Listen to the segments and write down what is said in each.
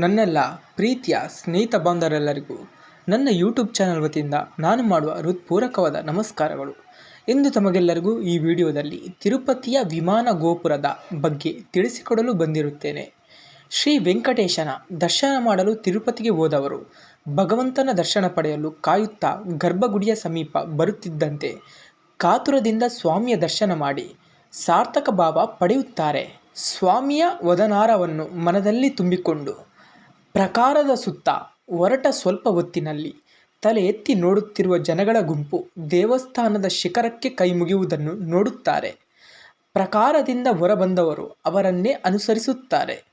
ನನ್ನೆಲ್ಲ ಪ್ರೀತಿಯ ಸ್ನೇಹಿತ ಬಾಂಧವರೆಲ್ಲರಿಗೂ ನನ್ನ ಯೂಟ್ಯೂಬ್ ಚಾನಲ್ ವತಿಯಿಂದ ನಾನು ಮಾಡುವ ಹೃತ್ಪೂರ್ವಕವಾದ ನಮಸ್ಕಾರಗಳು. ಇಂದು ತಮಗೆಲ್ಲರಿಗೂ ಈ ವಿಡಿಯೋದಲ್ಲಿ ತಿರುಪತಿಯ ವಿಮಾನ ಗೋಪುರದ ಬಗ್ಗೆ ತಿಳಿಸಿಕೊಡಲು ಬಂದಿರುತ್ತೇನೆ. ಶ್ರೀ ವೆಂಕಟೇಶನ ದರ್ಶನ ಮಾಡಲು ತಿರುಪತಿಗೆ ಹೋದವರು ಭಗವಂತನ ದರ್ಶನ ಪಡೆಯಲು ಕಾಯುತ್ತಾ ಗರ್ಭಗುಡಿಯ ಸಮೀಪ ಬರುತ್ತಿದ್ದಂತೆ ಕಾತುರದಿಂದ ಸ್ವಾಮಿಯ ದರ್ಶನ ಮಾಡಿ ಸಾರ್ಥಕ ಭಾವ ಪಡೆಯುತ್ತಾರೆ. ಸ್ವಾಮಿಯ ವದನಾರವನ್ನು ಮನದಲ್ಲಿ ತುಂಬಿಕೊಂಡು ಪ್ರಾಕಾರದ ಸುತ್ತ ಹೊರಟ ಸ್ವಲ್ಪ ಹೊತ್ತಿನಲ್ಲಿ ತಲೆ ಎತ್ತಿ ನೋಡುತ್ತಿರುವ ಜನಗಳ ಗುಂಪು ದೇವಸ್ಥಾನದ ಶಿಖರಕ್ಕೆ ಕೈಮುಗಿಯುವುದನ್ನು ನೋಡುತ್ತಾರೆ. ಪ್ರಕಾರದಿಂದ ಹೊರಬಂದವರು ಅವರನ್ನೇ ಅನುಸರಿಸುತ್ತಾರೆ.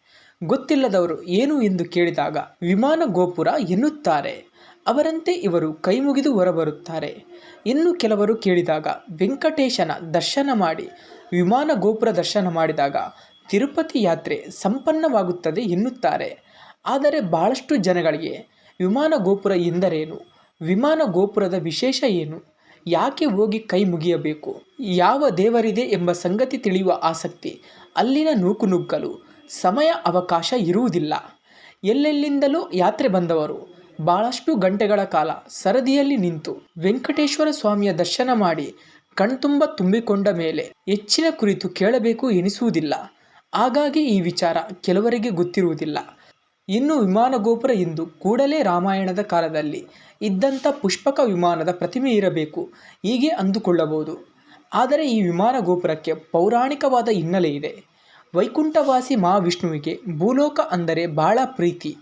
ಗೊತ್ತಿಲ್ಲದವರು ಏನು ಎಂದು ಕೇಳಿದಾಗ ವಿಮಾನ ಗೋಪುರ ಎನ್ನುತ್ತಾರೆ. ಅವರಂತೆ ಇವರು ಕೈಮುಗಿದು ಹೊರಬರುತ್ತಾರೆ. ಇನ್ನು ಕೆಲವರು ಕೇಳಿದಾಗ ವೆಂಕಟೇಶನ ದರ್ಶನ ಮಾಡಿ, ವಿಮಾನ ಗೋಪುರ ದರ್ಶನ ಮಾಡಿದಾಗ ತಿರುಪತಿ ಯಾತ್ರೆ ಸಂಪನ್ನವಾಗುತ್ತದೆ ಎನ್ನುತ್ತಾರೆ. ಆದರೆ ಬಹಳಷ್ಟು ಜನಗಳಿಗೆ ವಿಮಾನ ಗೋಪುರ ಎಂದರೇನು? ವಿಮಾನ ಗೋಪುರದ ವಿಶೇಷ ಏನು? ಯಾಕೆ ಹೋಗಿ ಕೈ ಮುಗಿಯಬೇಕು? ಯಾವ ದೇವರಿದೆ ಎಂಬ ಸಂಗತಿ ತಿಳಿಯುವ ಆಸಕ್ತಿ, ಅಲ್ಲಿನ ನೂಕುನುಗ್ಗಲು ಸಮಯ ಅವಕಾಶ ಇರುವುದಿಲ್ಲ. ಎಲ್ಲೆಲ್ಲಿಂದಲೂ ಯಾತ್ರೆ ಬಂದವರು ಬಹಳಷ್ಟು ಗಂಟೆಗಳ ಕಾಲ ಸರದಿಯಲ್ಲಿ ನಿಂತು ವೆಂಕಟೇಶ್ವರ ಸ್ವಾಮಿಯ ದರ್ಶನ ಮಾಡಿ ಕಣ್ತುಂಬ ತುಂಬಿಕೊಂಡ ಮೇಲೆ ಹೆಚ್ಚಿನ ಕುರಿತು ಕೇಳಬೇಕು ಎನಿಸುವುದಿಲ್ಲ. ಹಾಗಾಗಿ ಈ ವಿಚಾರ ಕೆಲವರಿಗೆ ಗೊತ್ತಿರುವುದಿಲ್ಲ. ಇನ್ನು ವಿಮಾನ ಗೋಪುರ ಇಂದು ಕೂಡಲೇ ರಾಮಾಯಣದ ಕಾಲದಲ್ಲಿ ಇದ್ದಂಥ ಪುಷ್ಪಕ ವಿಮಾನದ ಪ್ರತಿಮೆ ಇರಬೇಕು. ಹೀಗೆ ಅಂದುಕೊಳ್ಳಬಹುದು. ಆದರೆ ಈ ವಿಮಾನ ಗೋಪುರಕ್ಕೆ ಪೌರಾಣಿಕವಾದ ಹಿನ್ನೆಲೆ ಇದೆ. ವೈಕುಂಠವಾಸಿ ಮಹಾವಿಷ್ಣುವಿಗೆ ಭೂಲೋಕ ಅಂದರೆ ಬಹಳ ಪ್ರೀತಿ.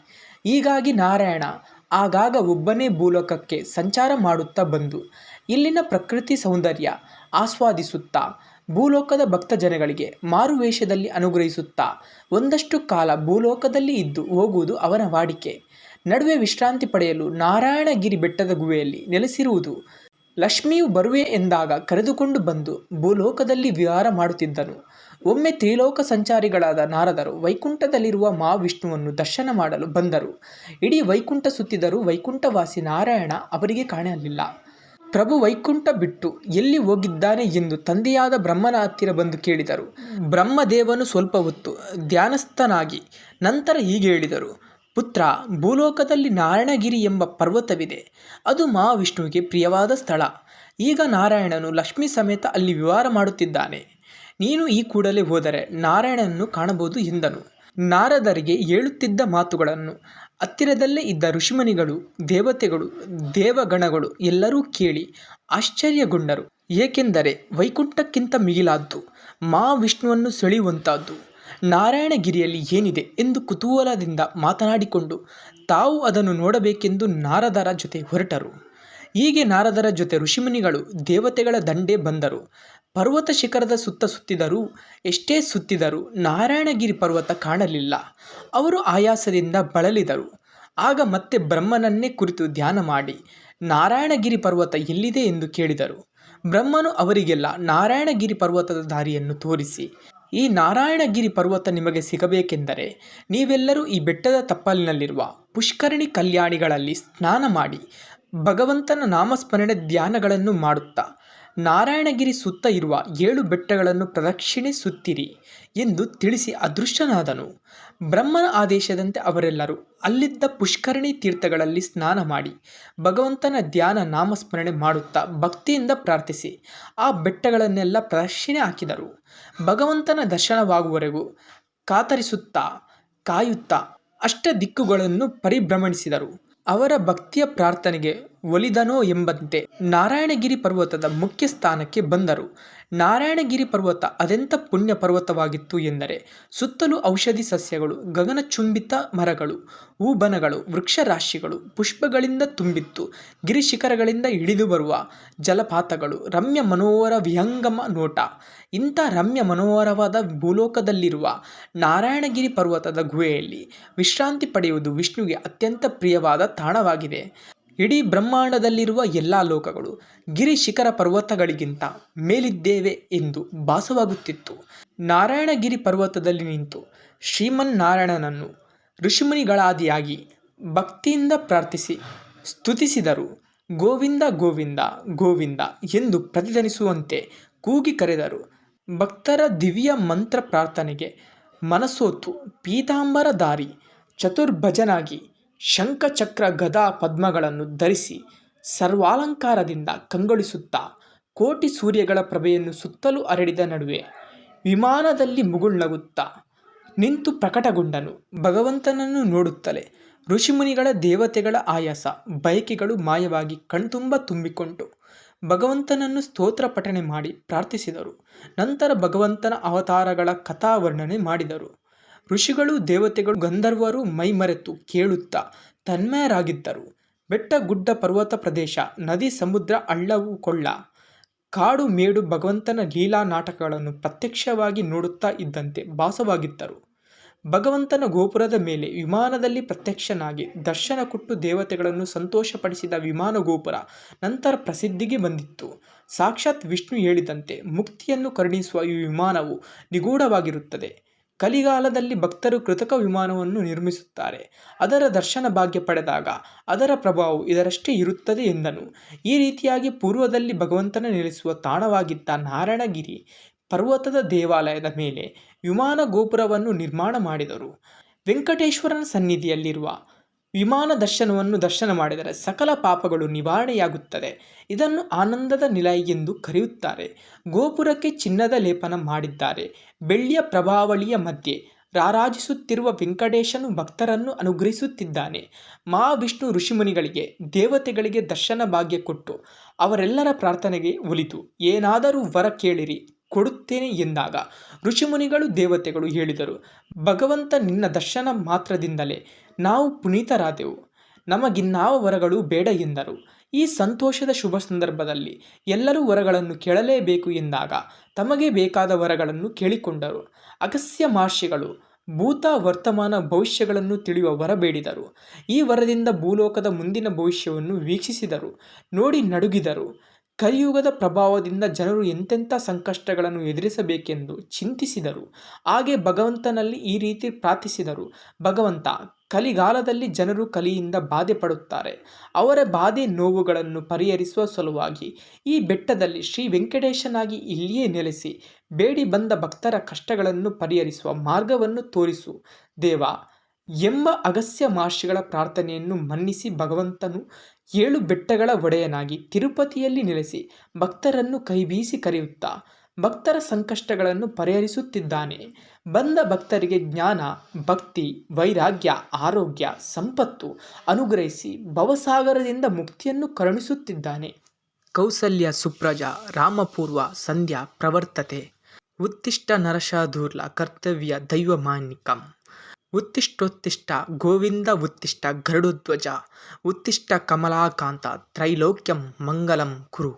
ಹೀಗಾಗಿ ನಾರಾಯಣ ಆಗಾಗ ಒಬ್ಬನೇ ಭೂಲೋಕಕ್ಕೆ ಸಂಚಾರ ಮಾಡುತ್ತಾ ಬಂದು ಇಲ್ಲಿನ ಪ್ರಕೃತಿ ಸೌಂದರ್ಯ ಆಸ್ವಾದಿಸುತ್ತಾ ಭೂಲೋಕದ ಭಕ್ತ ಜನಗಳಿಗೆ ಮಾರುವೇಷದಲ್ಲಿ ಅನುಗ್ರಹಿಸುತ್ತಾ ಒಂದಷ್ಟು ಕಾಲ ಭೂಲೋಕದಲ್ಲಿ ಇದ್ದು ಹೋಗುವುದು ಅವನ ವಾಡಿಕೆ. ನಡುವೆ ವಿಶ್ರಾಂತಿ ಪಡೆಯಲು ನಾರಾಯಣಗಿರಿ ಬೆಟ್ಟದ ಗುಹೆಯಲ್ಲಿ ನೆಲೆಸಿರುವುದು. ಲಕ್ಷ್ಮಿಯು ಬರುವೆ ಎಂದಾಗ ಕರೆದುಕೊಂಡು ಬಂದು ಭೂಲೋಕದಲ್ಲಿ ವಿಹಾರ ಮಾಡುತ್ತಿದ್ದನು. ಒಮ್ಮೆ ತ್ರಿಲೋಕ ಸಂಚಾರಿಗಳಾದ ನಾರದರು ವೈಕುಂಠದಲ್ಲಿರುವ ಮಹಾವಿಷ್ಣುವನ್ನು ದರ್ಶನ ಮಾಡಲು ಬಂದರು. ಇಡೀ ವೈಕುಂಠ ಸುತ್ತಿದರೂ ವೈಕುಂಠವಾಸಿ ನಾರಾಯಣ ಅವರಿಗೆ ಕಾಣಲಿಲ್ಲ. ಪ್ರಭು ವೈಕುಂಠ ಬಿಟ್ಟು ಎಲ್ಲಿ ಹೋಗಿದ್ದಾನೆ ಎಂದು ತಂದೆಯಾದ ಬ್ರಹ್ಮನ ಹತ್ತಿರ ಬಂದು ಕೇಳಿದರು. ಬ್ರಹ್ಮದೇವನು ಸ್ವಲ್ಪ ಹೊತ್ತು ಧ್ಯಾನಸ್ಥನಾಗಿ ನಂತರ ಹೀಗೆ ಹೇಳಿದರು. ಪುತ್ರ, ಭೂಲೋಕದಲ್ಲಿ ನಾರಾಯಣಗಿರಿ ಎಂಬ ಪರ್ವತವಿದೆ. ಅದು ಮಹಾವಿಷ್ಣುವಿಗೆ ಪ್ರಿಯವಾದ ಸ್ಥಳ. ಈಗ ನಾರಾಯಣನು ಲಕ್ಷ್ಮಿ ಸಮೇತ ಅಲ್ಲಿ ವಿವಾರ ಮಾಡುತ್ತಿದ್ದಾನೆ. ನೀನು ಈ ಕೂಡಲೇ ಹೋದರೆ ನಾರಾಯಣನನ್ನು ಕಾಣಬಹುದು ಎಂದನು. ನಾರದರಿಗೆ ಹೇಳುತ್ತಿದ್ದ ಮಾತುಗಳನ್ನು ಹತ್ತಿರದಲ್ಲೇ ಇದ್ದ ಋಷಿಮುನಿಗಳು, ದೇವತೆಗಳು, ದೇವಗಣಗಳು ಎಲ್ಲರೂ ಕೇಳಿ ಆಶ್ಚರ್ಯಗೊಂಡರು. ಏಕೆಂದರೆ ವೈಕುಂಠಕ್ಕಿಂತ ಮಿಗಿಲಾದ್ದು, ಮಹಾವಿಷ್ಣುವನ್ನು ಸೆಳೆಯುವಂತಹದ್ದು ನಾರಾಯಣಗಿರಿಯಲ್ಲಿ ಏನಿದೆ ಎಂದು ಕುತೂಹಲದಿಂದ ಮಾತನಾಡಿಕೊಂಡು ತಾವು ಅದನ್ನು ನೋಡಬೇಕೆಂದು ನಾರದರ ಜೊತೆ ಹೊರಟರು. ಹೀಗೆ ನಾರದರ ಜೊತೆ ಋಷಿಮುನಿಗಳು ದೇವತೆಗಳ ದಂಡೆ ಬಂದರು. ಪರ್ವತ ಶಿಖರದ ಸುತ್ತ ಸುತ್ತಿದರೂ, ಎಷ್ಟೇ ಸುತ್ತಿದರೂ ನಾರಾಯಣಗಿರಿ ಪರ್ವತ ಕಾಣಲಿಲ್ಲ. ಅವರು ಆಯಾಸದಿಂದ ಬಳಲಿದರು. ಆಗ ಮತ್ತೆ ಬ್ರಹ್ಮನನ್ನೇ ಕುರಿತು ಧ್ಯಾನ ಮಾಡಿ, ನಾರಾಯಣಗಿರಿ ಪರ್ವತ ಎಲ್ಲಿದೆ ಎಂದು ಕೇಳಿದರು. ಬ್ರಹ್ಮನು ಅವರಿಗೆಲ್ಲ ನಾರಾಯಣಗಿರಿ ಪರ್ವತದ ದಾರಿಯನ್ನು ತೋರಿಸಿ, ಈ ನಾರಾಯಣಗಿರಿ ಪರ್ವತ ನಿಮಗೆ ಸಿಗಬೇಕೆಂದರೆ ನೀವೆಲ್ಲರೂ ಈ ಬೆಟ್ಟದ ತಪ್ಪಲಿನಲ್ಲಿರುವ ಪುಷ್ಕರಣಿ ಕಲ್ಯಾಣಿಗಳಲ್ಲಿ ಸ್ನಾನ ಮಾಡಿ ಭಗವಂತನ ನಾಮಸ್ಮರಣೆ ಧ್ಯಾನಗಳನ್ನು ಮಾಡುತ್ತಾ ನಾರಾಯಣಗಿರಿ ಸುತ್ತ ಇರುವ ಏಳು ಬೆಟ್ಟಗಳನ್ನು ಪ್ರದಕ್ಷಿಣೆ ಸುತ್ತಿರಿ ಎಂದು ತಿಳಿಸಿ ಅದೃಷ್ಟನಾದನು. ಬ್ರಹ್ಮನ ಆದೇಶದಂತೆ ಅವರೆಲ್ಲರೂ ಅಲ್ಲಿದ್ದ ಪುಷ್ಕರಣಿ ತೀರ್ಥಗಳಲ್ಲಿ ಸ್ನಾನ ಮಾಡಿ ಭಗವಂತನ ಧ್ಯಾನ ನಾಮಸ್ಮರಣೆ ಮಾಡುತ್ತಾ ಭಕ್ತಿಯಿಂದ ಪ್ರಾರ್ಥಿಸಿ ಆ ಬೆಟ್ಟಗಳನ್ನೆಲ್ಲ ಪ್ರದಕ್ಷಿಣೆ ಹಾಕಿದರು. ಭಗವಂತನ ದರ್ಶನವಾಗುವವರೆಗೂ ಕಾತರಿಸುತ್ತಾ ಕಾಯುತ್ತಾ ಅಷ್ಟ ದಿಕ್ಕುಗಳನ್ನು ಪರಿಭ್ರಮಣಿಸಿದರು. ಅವರ ಭಕ್ತಿಯ ಪ್ರಾರ್ಥನೆಗೆ ಒಲಿದನೋ ಎಂಬಂತೆ ನಾರಾಯಣಗಿರಿ ಪರ್ವತದ ಮುಖ್ಯ ಸ್ಥಾನಕ್ಕೆ ಬಂದರು. ನಾರಾಯಣಗಿರಿ ಪರ್ವತ ಅದೆಂಥ ಪುಣ್ಯ ಪರ್ವತವಾಗಿತ್ತು ಎಂದರೆ ಸುತ್ತಲೂ ಔಷಧಿ ಸಸ್ಯಗಳು, ಗಗನಚುಂಬಿತ ಮರಗಳು, ಹೂಬನಗಳು, ವೃಕ್ಷರಾಶಿಗಳು, ಪುಷ್ಪಗಳಿಂದ ತುಂಬಿತ್ತು, ಗಿರಿಶಿಖರಗಳಿಂದ ಇಳಿದು ಬರುವ ಜಲಪಾತಗಳು, ರಮ್ಯ ಮನೋಹರ ವಿಹಂಗಮ ನೋಟ. ಇಂಥ ರಮ್ಯ ಮನೋಹರವಾದ ಭೂಲೋಕದಲ್ಲಿರುವ ನಾರಾಯಣಗಿರಿ ಪರ್ವತದ ಗುಹೆಯಲ್ಲಿ ವಿಶ್ರಾಂತಿ ಪಡೆಯುವುದು ವಿಷ್ಣುವಿಗೆ ಅತ್ಯಂತ ಪ್ರಿಯವಾದ ತಾಣವಾಗಿದೆ. ಇಡೀ ಬ್ರಹ್ಮಾಂಡದಲ್ಲಿರುವ ಎಲ್ಲ ಲೋಕಗಳು ಗಿರಿ ಶಿಖರ ಪರ್ವತಗಳಿಗಿಂತ ಮೇಲಿದ್ದೇವೆ ಎಂದು ಭಾಸವಾಗುತ್ತಿತ್ತು. ನಾರಾಯಣಗಿರಿ ಪರ್ವತದಲ್ಲಿ ನಿಂತು ಶ್ರೀಮನ್ನಾರಾಯಣನನ್ನು ಋಷಿಮುನಿಗಳಾದಿಯಾಗಿ ಭಕ್ತಿಯಿಂದ ಪ್ರಾರ್ಥಿಸಿ, ಸ್ತುತಿಸಿದರು, ಗೋವಿಂದ ಗೋವಿಂದ ಗೋವಿಂದ ಎಂದು ಪ್ರತಿಧ್ವನಿಸುವಂತೆ ಕೂಗಿ ಕರೆದರು. ಭಕ್ತರ ದಿವ್ಯ ಮಂತ್ರ ಪ್ರಾರ್ಥನೆಗೆ ಮನಸೋತು ಪೀತಾಂಬರಧಾರಿ ಚತುರ್ಭುಜನಾಗಿ ಶಂಖ ಚಕ್ರ ಗದಾ ಪದ್ಮಗಳನ್ನು ಧರಿಸಿ ಸರ್ವಾಲಂಕಾರದಿಂದ ಕಂಗೊಳಿಸುತ್ತಾ ಕೋಟಿ ಸೂರ್ಯಗಳ ಪ್ರಭೆಯನ್ನು ಸುತ್ತಲೂ ಹರಡಿದ ನಡುವೆ ವಿಮಾನದಲ್ಲಿ ಮುಗುಳ್ನಗುತ್ತಾ ನಿಂತು ಪ್ರಕಟಗೊಂಡನು. ಭಗವಂತನನ್ನು ನೋಡುತ್ತಲೇ ಋಷಿಮುನಿಗಳ ದೇವತೆಗಳ ಆಯಾಸ ಬಯಕೆಗಳು ಮಾಯವಾಗಿ ಕಣ್ತುಂಬ ತುಂಬಿಕೊಂಡು ಭಗವಂತನನ್ನು ಸ್ತೋತ್ರ ಪಠಣೆ ಮಾಡಿ ಪ್ರಾರ್ಥಿಸಿದರು. ನಂತರ ಭಗವಂತನ ಅವತಾರಗಳ ಕಥಾವರ್ಣನೆ ಮಾಡಿದರು. ಋಷಿಗಳು, ದೇವತೆಗಳು, ಗಂಧರ್ವರು ಮೈಮರೆತು ಕೇಳುತ್ತಾ ತನ್ಮಯರಾಗಿದ್ದರು. ಬೆಟ್ಟ, ಗುಡ್ಡ, ಪರ್ವತ ಪ್ರದೇಶ, ನದಿ, ಸಮುದ್ರ ಅಳ್ಳವು ಕೊಳ್ಳ. ಕಾಡು, ಮೇಡು, ಭಗವಂತನ ಲೀಲಾ ನಾಟಕಗಳನ್ನು ಪ್ರತ್ಯಕ್ಷವಾಗಿ ನೋಡುತ್ತಾ ಇದ್ದಂತೆ ಭಾಸವಾಗಿದ್ದರು. ಭಗವಂತನ ಗೋಪುರದ ಮೇಲೆ ವಿಮಾನದಲ್ಲಿ ಪ್ರತ್ಯಕ್ಷನಾಗಿ ದರ್ಶನ ಕೊಟ್ಟು ದೇವತೆಗಳನ್ನು ಸಂತೋಷಪಡಿಸಿದ ವಿಮಾನ ಗೋಪುರ ನಂತರ ಪ್ರಸಿದ್ಧಿಗೆ ಬಂದಿತ್ತು. ಸಾಕ್ಷಾತ್ ವಿಷ್ಣು ಹೇಳಿದಂತೆ ಮುಕ್ತಿಯನ್ನು ಕರುಣಿಸುವ ಈ ವಿಮಾನವು ನಿಗೂಢವಾಗಿರುತ್ತದೆ. ಕಲಿಗಾಲದಲ್ಲಿ ಭಕ್ತರು ಕೃತಕ ವಿಮಾನವನ್ನು ನಿರ್ಮಿಸುತ್ತಾರೆ. ಅದರ ದರ್ಶನ ಭಾಗ್ಯ ಪಡೆದಾಗ ಅದರ ಪ್ರಭಾವವು ಇದರಷ್ಟೇ ಇರುತ್ತದೆ ಎಂದನು. ಈ ರೀತಿಯಾಗಿ ಪೂರ್ವದಲ್ಲಿ ಭಗವಂತನ ನೆಲೆಸುವ ತಾಣವಾಗಿದ್ದ ನಾರಾಯಣಗಿರಿ ಪರ್ವತದ ದೇವಾಲಯದ ಮೇಲೆ ವಿಮಾನ ಗೋಪುರವನ್ನು ನಿರ್ಮಾಣ ಮಾಡಿದರು. ವೆಂಕಟೇಶ್ವರನ ಸನ್ನಿಧಿಯಲ್ಲಿರುವ ವಿಮಾನ ದರ್ಶನವನ್ನು ದರ್ಶನ ಮಾಡಿದರೆ ಸಕಲ ಪಾಪಗಳು ನಿವಾರಣೆಯಾಗುತ್ತದೆ. ಇದನ್ನು ಆನಂದದ ನಿಲಯ ಎಂದು ಕರೆಯುತ್ತಾರೆ. ಗೋಪುರಕ್ಕೆ ಚಿನ್ನದ ಲೇಪನ ಮಾಡಿದ್ದಾರೆ. ಬೆಳ್ಳಿಯ ಪ್ರಭಾವಳಿಯ ಮಧ್ಯೆ ರಾರಾಜಿಸುತ್ತಿರುವ ವೆಂಕಟೇಶನು ಭಕ್ತರನ್ನು ಅನುಗ್ರಹಿಸುತ್ತಿದ್ದಾನೆ. ಮಹಾವಿಷ್ಣು ಋಷಿಮುನಿಗಳಿಗೆ ದೇವತೆಗಳಿಗೆ ದರ್ಶನ ಭಾಗ್ಯ ಕೊಟ್ಟು ಅವರೆಲ್ಲರ ಪ್ರಾರ್ಥನೆಗೆ ಒಲಿತು. ಏನಾದರೂ ವರ ಕೇಳಿರಿ, ಕೊಡುತ್ತೇನೆ ಎಂದಾಗ ಋಷಿಮುನಿಗಳು ದೇವತೆಗಳು ಹೇಳಿದರು, ಭಗವಂತ ನಿನ್ನ ದರ್ಶನ ಮಾತ್ರದಿಂದಲೇ ನಾವು ಪುನೀತರಾದೆವು. ನಮಗಿನ್ನಾವ ವರಗಳು ಬೇಡ ಎಂದರು. ಈ ಸಂತೋಷದ ಶುಭ ಸಂದರ್ಭದಲ್ಲಿ ಎಲ್ಲರೂ ವರಗಳನ್ನು ಕೇಳಲೇಬೇಕು ಎಂದಾಗ ತಮಗೆ ಬೇಕಾದ ವರಗಳನ್ನು ಕೇಳಿಕೊಂಡರು. ಅಗಸ್ಯ ಮಹರ್ಷಿಗಳು ಭೂತ ವರ್ತಮಾನ ಭವಿಷ್ಯಗಳನ್ನು ತಿಳಿಯುವ ವರ ಬೇಡಿದರು. ಈ ವರದಿಂದ ಭೂಲೋಕದ ಮುಂದಿನ ಭವಿಷ್ಯವನ್ನು ವೀಕ್ಷಿಸಿದರು. ನೋಡಿ ನಡುಗಿದರು. ಕಲಿಯುಗದ ಪ್ರಭಾವದಿಂದ ಜನರು ಎಂತೆಂಥ ಸಂಕಷ್ಟಗಳನ್ನು ಎದುರಿಸಬೇಕೆಂದು ಚಿಂತಿಸಿದರು. ಹಾಗೆ ಭಗವಂತನಲ್ಲಿ ಈ ರೀತಿ ಪ್ರಾರ್ಥಿಸಿದರು. ಭಗವಂತ, ಕಲಿಗಾಲದಲ್ಲಿ ಜನರು ಕಲಿಯಿಂದ ಬಾಧೆ ಪಡುತ್ತಾರೆ. ಅವರ ಬಾಧೆ ನೋವುಗಳನ್ನು ಪರಿಹರಿಸುವ ಸಲುವಾಗಿ ಈ ಬೆಟ್ಟದಲ್ಲಿ ಶ್ರೀ ವೆಂಕಟೇಶನಾಗಿ ಇಲ್ಲಿಯೇ ನೆಲೆಸಿ, ಬೇಡಿ ಬಂದ ಭಕ್ತರ ಕಷ್ಟಗಳನ್ನು ಪರಿಹರಿಸುವ ಮಾರ್ಗವನ್ನು ತೋರಿಸು. ದೇವ ಎಂಬ ಅಗಸ್ಯ ಮಹರ್ಷಿಗಳ ಪ್ರಾರ್ಥನೆಯನ್ನು ಮನ್ನಿಸಿ ಭಗವಂತನು ಏಳು ಬೆಟ್ಟಗಳ ಒಡೆಯನಾಗಿ ತಿರುಪತಿಯಲ್ಲಿ ನೆಲೆಸಿ ಭಕ್ತರನ್ನು ಕೈಬೀಸಿ ಕರೆಯುತ್ತಾ ಭಕ್ತರ ಸಂಕಷ್ಟಗಳನ್ನು ಪರಿಹರಿಸುತ್ತಿದ್ದಾನೆ. ಬಂದ ಭಕ್ತರಿಗೆ ಜ್ಞಾನ, ಭಕ್ತಿ, ವೈರಾಗ್ಯ, ಆರೋಗ್ಯ, ಸಂಪತ್ತು ಅನುಗ್ರಹಿಸಿ ಭವಸಾಗರದಿಂದ ಮುಕ್ತಿಯನ್ನು ಕರುಣಿಸುತ್ತಿದ್ದಾನೆ. ಕೌಸಲ್ಯ, ಸುಪ್ರಜ, ರಾಮಪೂರ್ವ, ಸಂಧ್ಯಾ ಪ್ರವರ್ತತೆ. ಉತ್ತಿಷ್ಟ ನರಶಾಧೂರ್ಲ ಕರ್ತವ್ಯ ದೈವಮಾನ್ಯಿಕಂ. ఉత్తిష్టోత్తిష్ట గోవింద ఉత్తిష్ట గరుడుధ్వజ ఉత్తిష్ట కమలాకాంత త్రైలోక్యం మంగళం కురు.